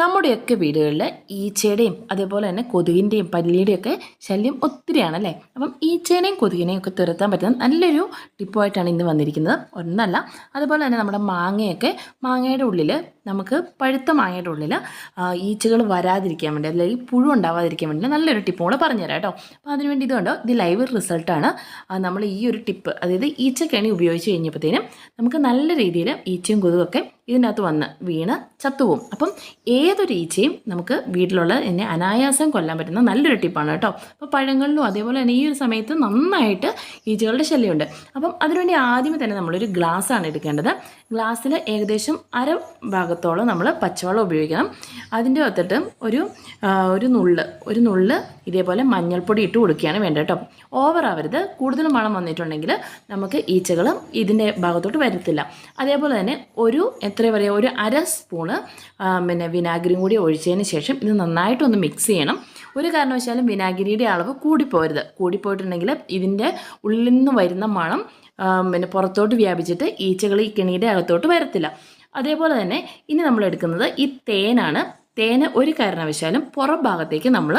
നമ്മുടെയൊക്കെ വീടുകളിൽ ഈച്ചയുടെയും അതേപോലെ തന്നെ കൊതുകിന്റെയും പല്ലിയുടെയും ഒക്കെ ശല്യം ഒത്തിരിയാണ് അല്ലേ അപ്പം ഈച്ചേനെയും കൊതുകിനെയും ഒക്കെ തുരത്താൻ പറ്റുന്ന നല്ലൊരു ടിപ്പുമായിട്ടാണ് ഇന്ന് വന്നിരിക്കുന്നത്. ഒന്നല്ല അതുപോലെ തന്നെ നമ്മുടെ മാങ്ങയൊക്കെ മാങ്ങയുടെ ഉള്ളിൽ നമുക്ക് പഴുത്ത മാങ്ങയുടെ ഉള്ളിൽ ഈച്ചകൾ വരാതിരിക്കാൻ വേണ്ടി അല്ലെങ്കിൽ പുഴു ഉണ്ടാവാതിരിക്കാൻ വേണ്ടി നല്ലൊരു ടിപ്പ് കൂടെ പറഞ്ഞുതരാം കേട്ടോ. അപ്പോൾ അതിനുവേണ്ടി ഇതുകൊണ്ടോ ഇത് ലൈവ് റിസൾട്ടാണ് നമ്മൾ ഈ ഒരു ടിപ്പ് അതായത് ഈച്ചക്കണി ഉപയോഗിച്ച് കഴിഞ്ഞപ്പോഴത്തേനും നമുക്ക് നല്ല രീതിയിൽ ഈച്ചയും കൊതുകൊക്കെ ഇതിനകത്ത് വന്ന് വീണ് ചത്തുപോകും. അപ്പം ഏതൊരു ഈച്ചയും നമുക്ക് വീട്ടിലുള്ള എന്നെ അനായാസം കൊല്ലാൻ പറ്റുന്ന നല്ലൊരു ടിപ്പാണ് കേട്ടോ. അപ്പോൾ പഴങ്ങളിലും അതേപോലെ തന്നെ ഈ ഒരു സമയത്ത് നന്നായിട്ട് ഈച്ചകളുടെ ശല്യമുണ്ട്. അപ്പം അതിനുവേണ്ടി ആദ്യമേ തന്നെ നമ്മളൊരു ഗ്ലാസ്സാണ് എടുക്കേണ്ടത്. ഗ്ലാസ്സിൽ ഏകദേശം അര ഭാഗത്തോളം നമ്മൾ പച്ചവെള്ളം ഉപയോഗിക്കണം. അതിന്റെ ഒത്തിട്ട് ഒരു ഒരു നുള്ള് ഒരു നുള്ള് ഇതേപോലെ മഞ്ഞൾപ്പൊടി ഇട്ട് കൊടുക്കുകയാണ് വേണ്ടത് കേട്ടോ. ഓവർ ആവരുത്. കൂടുതൽ മണം വന്നിട്ടുണ്ടെങ്കിൽ നമുക്ക് ഈച്ചകൾ ഇതിന്റെ ഭാഗത്തോട്ട് വരത്തില്ല. അതേപോലെ തന്നെ ഒരു എത്ര പറയുക ഒരു അര സ്പൂണ് പിന്നെ വിനാഗിരിയും കൂടി ഒഴിച്ചതിന് ശേഷം ഇത് നന്നായിട്ടൊന്ന് മിക്സ് ചെയ്യണം. ഒരു കാരണവശാലും വിനാഗിരിയുടെ അളവ് കൂടിപ്പോരുത്. കൂടിപ്പോയിട്ടുണ്ടെങ്കിൽ ഇതിന്റെ ഉള്ളിൽ നിന്ന് വരുന്ന മണം പിന്നെ പുറത്തോട്ട് വ്യാപിച്ചിട്ട് ഈച്ചകൾ ഈ കിണിയുടെ അകത്തോട്ട് വരത്തില്ല. അതേപോലെ തന്നെ ഇനി നമ്മൾ എടുക്കുന്നത് ഈ തേനാണ്. തേന് ഒരു കാരണവശാലും പുറം ഭാഗത്തേക്ക് നമ്മൾ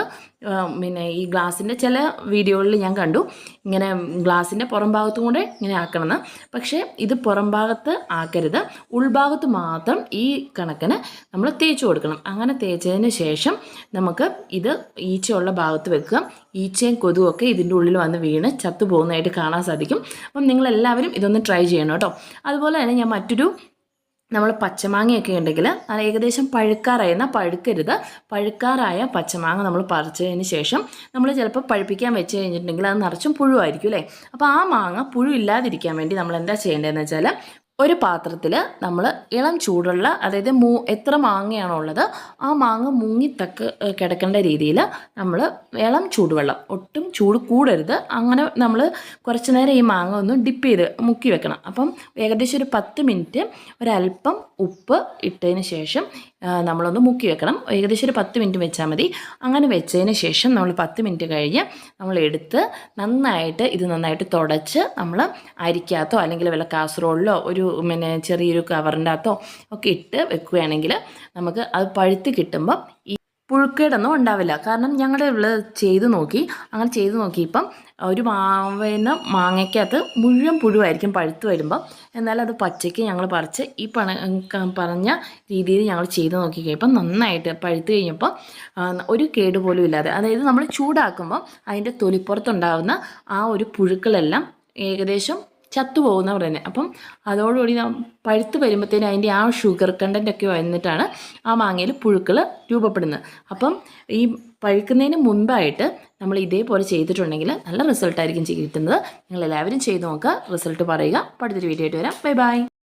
പിന്നെ ഈ ഗ്ലാസിന്റെ ചില വീഡിയോകളിൽ ഞാൻ കണ്ടു. ഇങ്ങനെ ഗ്ലാസിന്റെ പുറം ഭാഗത്തും കൂടെ ഇങ്ങനെ ആക്കണമെന്ന്. പക്ഷേ ഇത് പുറം ഭാഗത്ത് ആക്കരുത്. ഉൾഭാഗത്ത് മാത്രം ഈ കണക്കിന് നമ്മൾ തേച്ച് കൊടുക്കണം. അങ്ങനെ തേച്ചതിന് ശേഷം നമുക്ക് ഇത് ഈച്ചയുള്ള ഭാഗത്ത് വെക്കുക. ഈച്ചയും കൊതുവൊക്കെ ഇതിന്റെ ഉള്ളിൽ വന്ന് വീണ് ചത്തു പോകുന്നതായിട്ട് കാണാൻ സാധിക്കും. അപ്പം നിങ്ങളെല്ലാവരും ഇതൊന്ന് ട്രൈ ചെയ്യണം കേട്ടോ. അതുപോലെ തന്നെ ഞാൻ മറ്റൊരു നമ്മൾ പച്ചമാങ്ങയൊക്കെ ഉണ്ടെങ്കിൽ അത് ഏകദേശം പഴുക്കാറായി എന്നാൽ പഴുക്കരുത്. പഴുക്കാറായ പച്ചമാങ്ങ നമ്മൾ പറിച്ചതിന് ശേഷം നമ്മൾ ചിലപ്പോൾ പഴുപ്പിക്കാൻ വെച്ച് കഴിഞ്ഞിട്ടുണ്ടെങ്കിൽ അത് നിറച്ചും പുഴുവായിരിക്കും അല്ലേ? അപ്പോൾ ആ മാങ്ങ പുഴു ഇല്ലാതിരിക്കാൻ വേണ്ടി നമ്മൾ എന്താ ചെയ്യേണ്ടതെന്ന് വെച്ചാൽ ഒരു പാത്രത്തിൽ നമ്മൾ ഇളം ചൂടുള്ള അതായത് മൂ എത്ര മാങ്ങയാണോ ഉള്ളത് ആ മാങ്ങ മുങ്ങിത്തക്ക് കിടക്കേണ്ട രീതിയിൽ നമ്മൾ ഇളം ചൂടുവെള്ളം ഒട്ടും ചൂട് കൂടരുത്. അങ്ങനെ നമ്മൾ കുറച്ച് നേരം ഈ മാങ്ങ ഒന്ന് ഡിപ്പ് ചെയ്ത് മുക്കി വെക്കണം. അപ്പം ഏകദേശം ഒരു പത്ത് മിനിറ്റ് ഒരല്പം ഉപ്പ് ഇട്ടതിന് ശേഷം നമ്മളൊന്ന് മുക്കി വെക്കണം. ഏകദേശം ഒരു പത്ത് മിനിറ്റ് വെച്ചാൽ മതി. അങ്ങനെ വെച്ചതിന് ശേഷം നമ്മൾ പത്ത് മിനിറ്റ് കഴിഞ്ഞ് നമ്മൾ എടുത്ത് നന്നായിട്ട് ഇത് നന്നായിട്ട് തുടച്ച് നമ്മൾ അരിക്കകത്തോ അല്ലെങ്കിൽ വല്ല കാസറോളിലോ ഒരു പിന്നെ ചെറിയൊരു കവറിന്റെ അകത്തോ ഒക്കെ ഇട്ട് വെക്കുകയാണെങ്കിൽ നമുക്ക് അത് പഴുത്ത് കിട്ടുമ്പം പുഴുക്കേടൊന്നും ഉണ്ടാവില്ല. കാരണം ഞങ്ങളുടെ ഇവിടെ ചെയ്ത് നോക്കി അങ്ങനെ ചെയ്ത് നോക്കിയപ്പം ഒരു മാവേന്ന് മാങ്ങയ്ക്കകത്ത് മുഴുവൻ പുഴുവായിരിക്കും പഴുത്ത് വരുമ്പം. എന്നാലും അത് പച്ചയ്ക്ക് ഞങ്ങൾ പറിച്ച് ഈ പണ പറഞ്ഞ രീതിയിൽ ഞങ്ങൾ ചെയ്ത് നോക്കി കഴിയുമ്പം നന്നായിട്ട് പഴുത്ത് കഴിഞ്ഞപ്പോൾ ഒരു കേടുപോലും ഇല്ലാതെ. അതായത് നമ്മൾ ചൂടാക്കുമ്പോൾ അതിന്റെ തൊലിപ്പുറത്തുണ്ടാകുന്ന ആ ഒരു പുഴുക്കളെല്ലാം ഏകദേശം ചത്തുപോകുന്ന പറയുന്നത് അപ്പം അതോടുകൂടി പഴുത്ത് വരുമ്പോഴത്തേന് അതിന്റെ ആ ഷുഗർ കണ്ടന്റ് ഒക്കെ വന്നിട്ടാണ് ആ മാങ്ങയിൽ പുഴുക്കൾ രൂപപ്പെടുന്നത്. അപ്പം ഈ പഴുക്കുന്നതിന് മുൻപായിട്ട് നമ്മൾ ഇതേപോലെ ചെയ്തിട്ടുണ്ടെങ്കിൽ നല്ല റിസൾട്ടായിരിക്കും കിട്ടുന്നത്. നിങ്ങൾ എല്ലാവരും ചെയ്ത് നോക്കുക. റിസൾട്ട് പറയുക. അടുത്തൊരു വീഡിയോ ആയിട്ട് വരാം. Bye bye